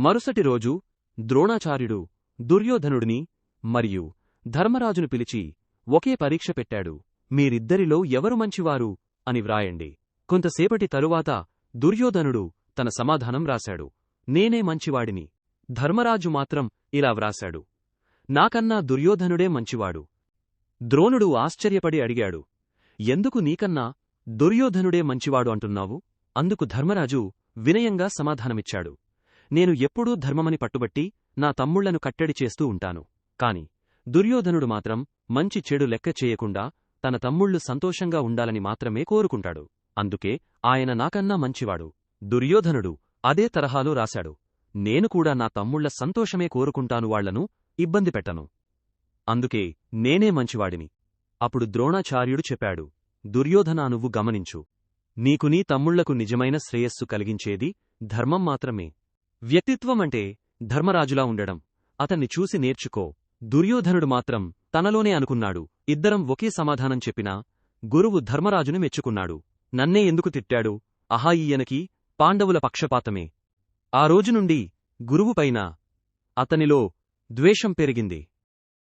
మరుసటి రోజు ద్రోణాచార్యుడు దుర్యోధనుడిని మరియు ధర్మరాజును పిలిచి ఒకే పరీక్ష పెట్టాడు. మీరిద్దరిలో ఎవరు మంచివారు? అని వ్రాయండి. కొంతసేపటి తరువాత దుర్యోధనుడు తన సమాధానం రాశాడు నేనే మంచివాడిని. ధర్మరాజు మాత్రం ఇలా వ్రాశాడు. నాకన్నా దుర్యోధనుడే మంచివాడు ద్రోణుడు ఆశ్చర్యపడి అడిగాడు. ఎందుకు నీకన్నా దుర్యోధనుడే మంచివాడు అంటున్నావు అందుకు ధర్మరాజు వినయంగా సమాధానమిచ్చాడు. నేను ఎప్పుడూ ధర్మమని పట్టుబట్టి నా తమ్ముళ్ళను కట్టడి చేస్తూ ఉంటాను. కాని దుర్యోధనుడు మాత్రం మంచి చెడు లెక్క చేయకుండా తన తమ్ముళ్ళు సంతోషంగా ఉండాలని మాత్రమే కోరుకుంటాడు. అందుకే ఆయన నాకన్నా మంచివాడు. దుర్యోధనుడు అదే తరహాలో రాశాడు. నేను కూడా నా తమ్ముళ్ళ సంతోషమే కోరుకుంటాను వాళ్ళను ఇబ్బంది పెట్టను. అందుకే నేనే మంచివాడిని. అప్పుడు ద్రోణాచార్యుడు చెప్పాడు దుర్యోధనా నువ్వు గమనించు. నీకు నీ తమ్ముళ్ళకు నిజమైన శ్రేయస్సు కలిగించేది ధర్మం మాత్రమే. వ్యక్తిత్వమంటే ధర్మరాజులా ఉండడం. అతన్ని చూసి నేర్చుకో. దుర్యోధనుడు మాత్రం తనలోనే అనుకున్నాడు. ఇద్దరం ఒకే సమాధానం చెప్పినా గురువు ధర్మరాజును మెచ్చుకున్నాడు. నన్నే ఎందుకు తిట్టాడు? అహా ఈయనకి పాండవుల పక్షపాతమే. ఆ రోజు నుండి గురువుపైన అతనిలో ద్వేషం పెరిగింది.